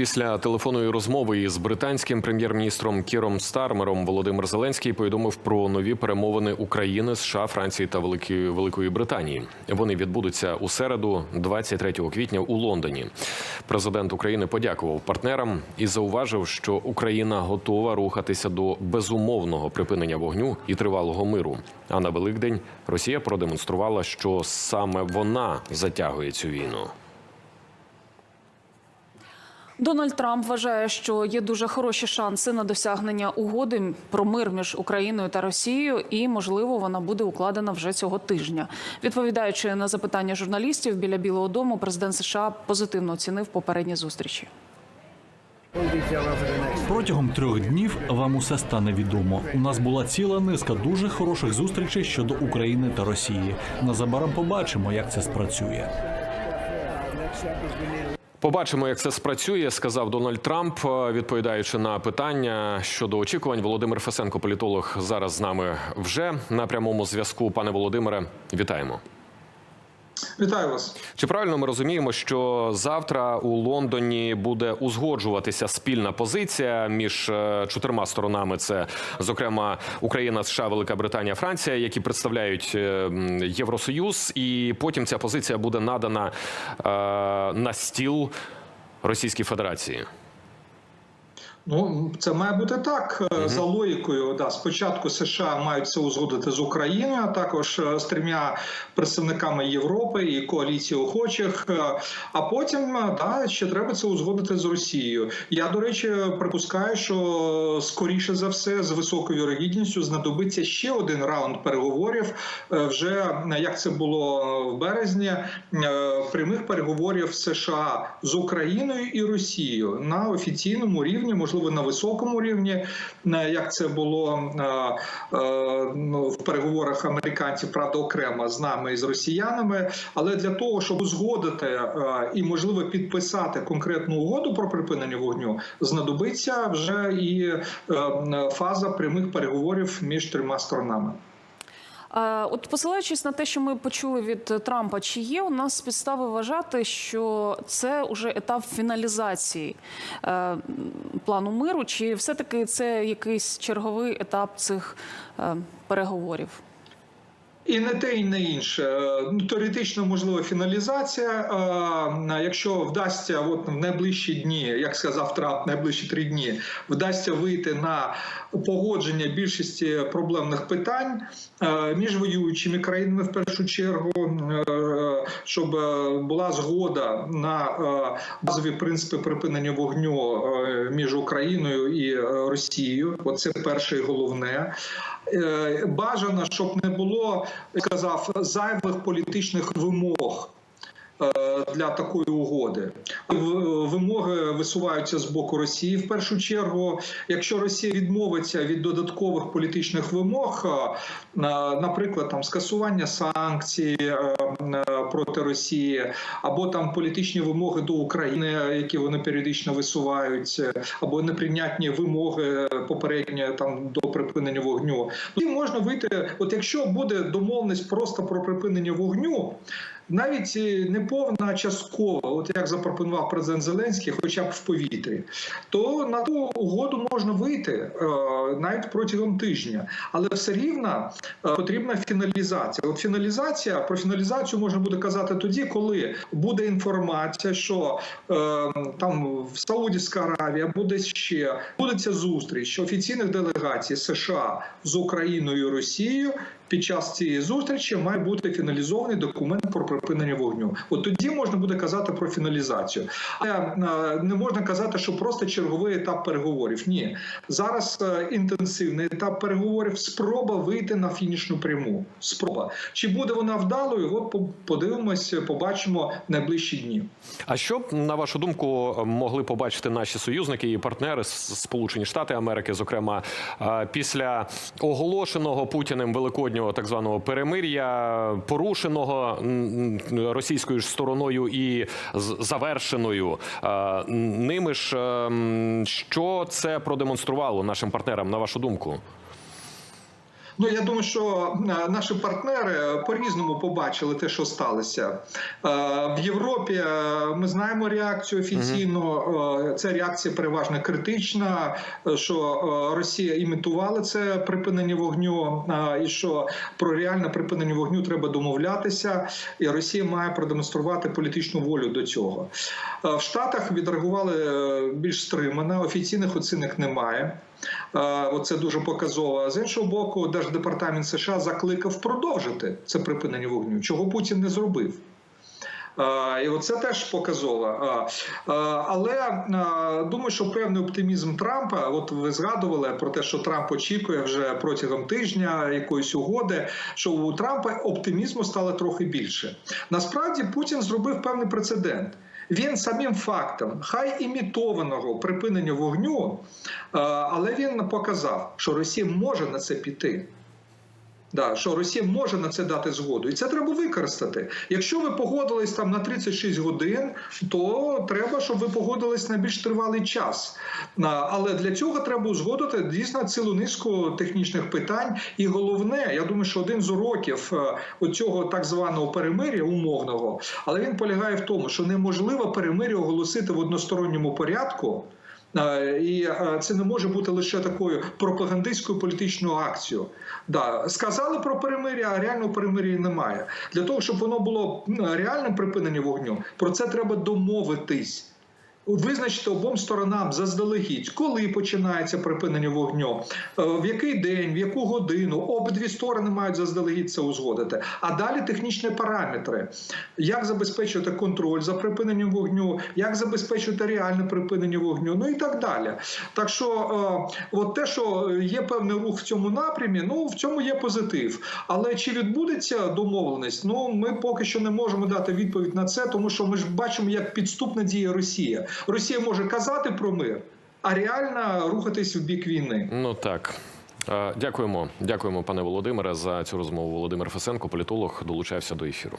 Після телефонної розмови із британським прем'єр-міністром Кіром Стармером Володимир Зеленський повідомив про нові перемовини України, США, Франції та Великої Великої Британії. Вони відбудуться у середу, 23 квітня, у Лондоні. Президент України подякував партнерам і зауважив, що Україна готова рухатися до безумовного припинення вогню і тривалого миру. А на Великдень Росія продемонструвала, що саме вона затягує цю війну. Дональд Трамп вважає, що є дуже хороші шанси на досягнення угоди про мир між Україною та Росією, і можливо вона буде укладена вже цього тижня. Відповідаючи на запитання журналістів біля Білого Дому, президент США позитивно оцінив попередні зустрічі. Протягом трьох днів вам усе стане відомо. У нас була ціла низка дуже хороших зустрічей щодо України та Росії. Незабаром побачимо, як це спрацює. Побачимо, як це спрацює, сказав Дональд Трамп, е, відповідаючи на питання щодо очікувань. Володимир Фесенко, політолог, зараз з нами вже на прямому зв'язку. Пане Володимире, вітаємо. Вітаю вас. Чи правильно ми розуміємо, що завтра у Лондоні буде узгоджуватися спільна позиція між е, чотирма сторонами? Це зокрема Україна, США, Велика Британія, Франція, які представляють е, Євросоюз, і потім ця позиція буде надана е, на стіл Російській Федерації. Ну це має бути так е, за логікою. Да, спочатку США мають це узгодити з Україною, а також е, з трьома представниками Європи і коаліції охочих. е, А потім да, ще треба це узгодити з Росією. Я до речі припускаю, що скоріше за все з високою вірогідністю знадобиться ще один раунд переговорів. Вже як це було в березні, прямих переговорів США з Україною і Росією на офіційному рівні, можливо, на високому рівні, як це було ну, в переговорах американців, правда, окремо з нами і з росіянами. Але для того, щоб узгодити і можливо підписати конкретну угоду про припинення вогню, знадобиться вже і фаза прямих переговорів між трьома сторонами. От посилаючись на те, що ми почули від Трампа, чи є у нас підстави вважати, що це вже етап фіналізації е, плану миру, чи все-таки це якийсь черговий етап цих е, переговорів? І не те, і не інше. Ну, теоретично можлива фіналізація. Якщо вдасться, от в найближчі дні, як сказав Трамп, найближчі три дні, вдасться вийти на погодження більшості проблемних питань між воюючими країнами в першу чергу, щоб була згода на базові принципи припинення вогню між Україною і Росією. Оце перше і головне. Е, Бажано, щоб не було, я сказав, зайвих політичних вимог. Е, Для такої угоди вимоги висуваються з боку Росії в першу чергу. Якщо Росія відмовиться від додаткових політичних вимог, е, наприклад, там скасування санкцій е, е, проти Росії, або там політичні вимоги до України, які вони періодично висувають, е, або неприйнятні вимоги попередньо там до припинення вогню. Ну, і можна вийти, от якщо буде домовленість просто про припинення вогню. Навіть е, не повна а часткова, от як запропонував президент Зеленський, хоча б в повітрі, то на ту угоду можна вийти е, навіть протягом тижня, але все рівно е, потрібна фіналізація. От фіналізація про фіналізацію можна буде казати тоді, коли буде інформація, що там в Саудівська Аравія буде ще буде ця зустріч офіційних делегацій США з Україною і Росією. Під час цієї зустрічі має бути фіналізований документ про припинення вогню. От тоді можна буде казати про фіналізацію, але е, не можна казати, що просто черговий етап переговорів. Ні, зараз е, інтенсивний етап переговорів. Спроба вийти на фінішну пряму. Спроба чи буде вона вдалою? От по- подивимось, побачимо найближчі дні. А що на вашу думку могли побачити наші союзники і партнери Сполучені Штати Америки, зокрема е, після оголошеного Путіним великоднього так званого перемир'я, порушеного російською ж стороною і завершеною е, ними ж, е, що це продемонструвало нашим партнерам, на вашу думку? Ну я думаю, що е, наші партнери по-різному побачили те, що сталося Е, в Європі. е, Ми знаємо реакцію офіційно. Е, Ця реакція переважно критична. е, Що е, Росія імітувала це припинення вогню, е, і що про реальне припинення вогню треба домовлятися, і Росія має продемонструвати політичну волю до цього. Е, В Штатах відреагували е, більш стримано, офіційних оцінок немає. Е, Оце дуже показово. З іншого боку, Держдепартамент США закликав продовжити це припинення вогню, чого Путін не зробив. Е, І оце теж показово. Е, Але думаю, що певний оптимізм Трампа, от ви згадували про те, що Трамп очікує вже протягом тижня якоїсь угоди, що у Трампа оптимізму стало трохи більше. Насправді Путін зробив певний прецедент. Він самим фактом, хай імітованого припинення вогню, е, але він показав, що Росія може на це піти. Да, що Росія може на це дати згоду, і це треба використати. Якщо ви погодились там на 36 годин, то треба, щоб ви погодились на більш тривалий час. Але для цього треба узгодити дійсно цілу низку технічних питань. І головне, я думаю, що один з уроків е, оцього так званого перемир'я умовного, але він полягає в тому, що неможливо перемир'я оголосити в односторонньому порядку. Е, І е, це не може бути лише такою пропагандистською політичною акцією. Да, сказали про перемир'я, а реального перемир'я немає. Для того, щоб воно було реальним припиненням вогню, про це треба домовитись. Визначити обом сторонам заздалегідь, коли починається припинення вогню, е, в який день, в яку годину обидві сторони мають заздалегідь це узгодити. А далі технічні параметри, як забезпечувати контроль за припиненням вогню, як забезпечувати реальне припинення вогню, ну і так далі. Так що, е, от те, що є певний рух в цьому напрямі, ну в цьому є позитив. Але чи відбудеться домовленість? Ну ми поки що не можемо дати відповідь на це, тому що ми ж бачимо, як підступна діє Росія. Росія може казати про мир, а реально рухатись у бік війни. Ну так. Дякуємо, дякуємо, пане Володимире, за цю розмову. Володимир Фесенко, політолог, долучався до ефіру.